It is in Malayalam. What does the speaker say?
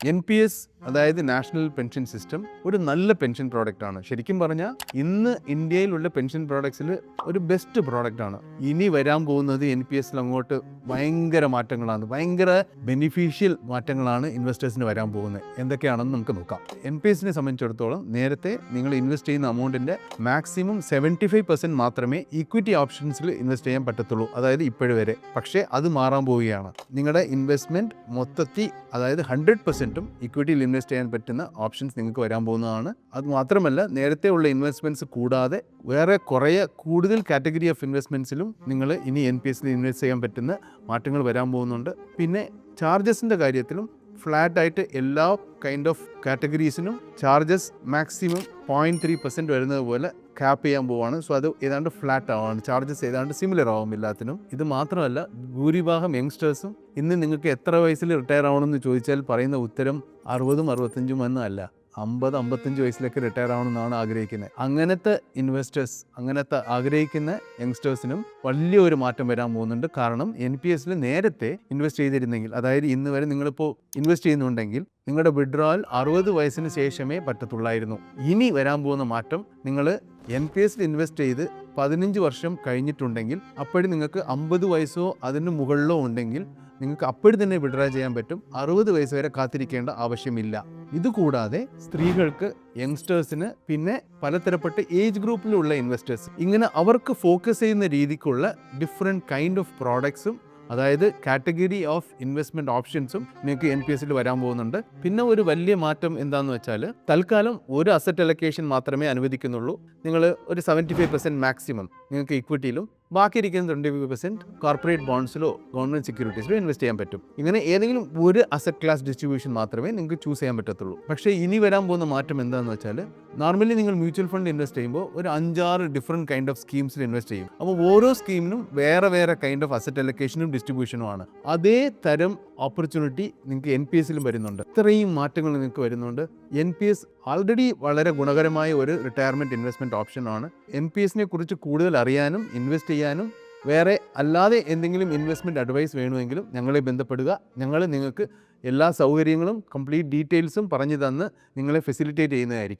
എൻ പി എസ് അതായത് നാഷണൽ പെൻഷൻ സിസ്റ്റം ഒരു നല്ല പെൻഷൻ പ്രോഡക്റ്റ് ആണ്. ശരിക്കും പറഞ്ഞാൽ ഇന്ന് ഇന്ത്യയിലുള്ള പെൻഷൻ പ്രോഡക്ട്സിൽ ഒരു ബെസ്റ്റ് പ്രോഡക്റ്റ് ആണ്. ഇനി വരാൻ പോകുന്നത് എൻ പി എസിൽ അങ്ങോട്ട് ഭയങ്കര മാറ്റങ്ങളാണ്. ഭയങ്കര ബെനിഫിഷ്യൽ മാറ്റങ്ങളാണ് ഇൻവെസ്റ്റേഴ്സിന് വരാൻ പോകുന്നത്. എന്തൊക്കെയാണെന്ന് നമുക്ക് നോക്കാം. എൻ പി എസിനെ സംബന്ധിച്ചിടത്തോളം നേരത്തെ നിങ്ങൾ ഇൻവെസ്റ്റ് ചെയ്യുന്ന അമൗണ്ടിന്റെ മാക്സിമം സെവന്റി ഫൈവ് പെർസെന്റ് മാത്രമേ ഇക്വിറ്റി ഓപ്ഷൻസിൽ ഇൻവെസ്റ്റ് ചെയ്യാൻ പറ്റത്തുള്ളൂ. അതായത് ഇപ്പോഴും വരെ. പക്ഷേ അത് മാറാൻ പോവുകയാണ്. നിങ്ങളുടെ ഇൻവെസ്റ്റ്മെന്റ് മൊത്തത്തിൽ അതായത് ഹൺഡ്രഡ് പെർസെന്റും ഇക്വിറ്റിയിൽ ഇൻവെസ്റ്റ് ചെയ്യാൻ പറ്റുന്ന ഓപ്ഷൻസ് നിങ്ങൾക്ക് വരാൻ പോകുന്നതാണ്. അത് മാത്രമല്ല നേരത്തെ ഉള്ള ഇൻവെസ്റ്റ്മെന്റ്സ് കൂടാതെ വേറെ കുറേ കൂടുതൽ കാറ്റഗറി ഓഫ് ഇൻവെസ്റ്റ്മെന്റ്സിലും നിങ്ങൾ ഇനി എൻ പി എസിൽ ഇൻവെസ്റ്റ് ചെയ്യാൻ പറ്റുന്ന മാറ്റങ്ങൾ വരാൻ പോകുന്നുണ്ട്. പിന്നെ ചാർജസിന്റെ കാര്യത്തിലും ഫ്ലാറ്റ് ആയിട്ട് എല്ലാ kind of കാറ്റഗറീസിനും charges maximum point three percent വരുന്നത് പോലെ ക്യാപ്പ് ചെയ്യാൻ പോവാണ്. സോ അത് ഏതാണ്ട് ഫ്ലാറ്റ് ആവാണ്. ചാർജസ് ഏതാണ്ട് സിമിലർ ആവും എല്ലാത്തിനും. ഇത് മാത്രമല്ല ഭൂരിഭാഗം യങ്സ്റ്റേഴ്സും ഇന്ന് നിങ്ങൾക്ക് എത്ര വയസ്സിൽ റിട്ടയർ ആവണമെന്ന് ചോദിച്ചാൽ പറയുന്ന ഉത്തരം അറുപതും അറുപത്തഞ്ചും എന്നല്ല അമ്പത് അമ്പത്തഞ്ച് വയസ്സിലൊക്കെ റിട്ടയർ ആവണമെന്നാണ് ആഗ്രഹിക്കുന്നത്. അങ്ങനത്തെ ഇൻവെസ്റ്റേഴ്സ് അങ്ങനത്തെ ആഗ്രഹിക്കുന്ന യങ്സ്റ്റേഴ്സിനും വലിയൊരു മാറ്റം വരാൻ പോകുന്നുണ്ട്. കാരണം എൻ പി എസിൽ നേരത്തെ ഇൻവെസ്റ്റ് ചെയ്തിരുന്നെങ്കിൽ അതായത് ഇന്ന് വരെ നിങ്ങളിപ്പോൾ ഇൻവെസ്റ്റ് ചെയ്യുന്നുണ്ടെങ്കിൽ നിങ്ങളുടെ വിഡ്രോവൽ അറുപത് വയസ്സിന് ശേഷമേ പറ്റത്തുള്ളായിരുന്നു. ഇനി വരാൻ പോകുന്ന മാറ്റം നിങ്ങൾ എൻ പി എസിൽ ഇൻവെസ്റ്റ് ചെയ്ത് പതിനഞ്ച് വർഷം കഴിഞ്ഞിട്ടുണ്ടെങ്കിൽ അപ്പോഴും നിങ്ങൾക്ക് അമ്പത് വയസ്സോ അതിന് മുകളിലോ ഉണ്ടെങ്കിൽ നിങ്ങൾക്ക് അപ്പോഴും തന്നെ വിഡ്രാ ചെയ്യാൻ പറ്റും. അറുപത് വയസ്സ് വരെ കാത്തിരിക്കേണ്ട ആവശ്യമില്ല. ഇതുകൂടാതെ സ്ത്രീകൾക്ക് യങ്സ്റ്റേഴ്സിന് പിന്നെ പലതരപ്പെട്ട ഏജ് ഗ്രൂപ്പിലുള്ള ഇൻവെസ്റ്റേഴ്സ് ഇങ്ങനെ അവർക്ക് ഫോക്കസ് ചെയ്യുന്ന രീതിക്കുള്ള ഡിഫറെന്റ് കൈൻഡ് ഓഫ് പ്രോഡക്ട്സും അതായത് കാറ്റഗറി ഓഫ് ഇൻവെസ്റ്റ്മെന്റ് ഓപ്ഷൻസും നിങ്ങൾക്ക് എൻ പി എസിൽ വരാൻ പോകുന്നുണ്ട്. പിന്നെ ഒരു വലിയ മാറ്റം എന്താണെന്ന് വെച്ചാൽ തൽക്കാലം ഒരു അസറ്റ് അലക്കേഷൻ മാത്രമേ അനുവദിക്കുന്നുള്ളൂ. നിങ്ങൾ ഒരു സെവന്റി ഫൈവ് പെർസെന്റ് മാക്സിമം നിങ്ങൾക്ക് ഇക്വിറ്റിയിലും ബാക്കി ഇരിക്കുന്ന ട്വന്റി ഫൈവ് പെർസെന്റ് കോർപ്പറേറ്റ് ബോൺസിലോ ഗവൺമെന്റ് സെക്യൂരിറ്റീസിലോ ഇൻവെസ്റ്റ് ചെയ്യാൻ പറ്റും. ഇങ്ങനെ ഏതെങ്കിലും ഒരു അസറ്റ് ക്ലാസ് ഡിസ്ട്രിബ്യൂഷൻ മാത്രമേ നിങ്ങൾക്ക് ചൂസ് ചെയ്യാൻ പറ്റത്തുള്ളൂ. പക്ഷേ ഇനി വരാൻ പോകുന്ന മാറ്റം എന്താണെന്ന് വെച്ചാൽ നോർമലി നിങ്ങൾ മ്യൂച്വൽ ഫണ്ട് ഇൻവെസ്റ്റ് ചെയ്യുമ്പോൾ ഒരു അഞ്ചാറ് ഡിഫറെന്റ് കൈൻഡ് ഓഫ് സ്കീംസിൽ ഇൻവെസ്റ്റ് ചെയ്യും. അപ്പോൾ ഓരോ സ്കീമിനും വേറെ വേറെ കൈൻഡ് ഓഫ് അസറ്റ് അലൊക്കേഷനും ഡിസ്ട്രിബ്യൂഷനുമാണ് അതേ തരം ഓപ്പർച്യൂണിറ്റി നിങ്ങൾക്ക് എൻ പി എസിലും വരുന്നുണ്ട്. ഇത്രയും മാറ്റങ്ങൾ നിങ്ങൾക്ക് വരുന്നുണ്ട്. എൻ പി എസ് ആൾറെഡി വളരെ ഗുണകരമായ ഒരു റിട്ടയർമെന്റ് ഇൻവെസ്റ്റ്മെന്റ് ഓപ്ഷനാണ് എൻ പി എസിനെ കുറിച്ച് കൂടുതൽ അറിയാനും ഇൻവെസ്റ്റ് ചെയ്യാനും വേറെ അല്ലാതെ എന്തെങ്കിലും ഇൻവെസ്റ്റ്മെന്റ് അഡ്വൈസ് വേണമെങ്കിലും ഞങ്ങളെ ബന്ധപ്പെടുക. ഞങ്ങൾ നിങ്ങൾക്ക് എല്ലാ സൗകര്യങ്ങളും കംപ്ലീറ്റ് ഡീറ്റെയിൽസും പറഞ്ഞു തന്ന് നിങ്ങളെ ഫെസിലിറ്റേറ്റ് ചെയ്യുന്നതായിരിക്കും.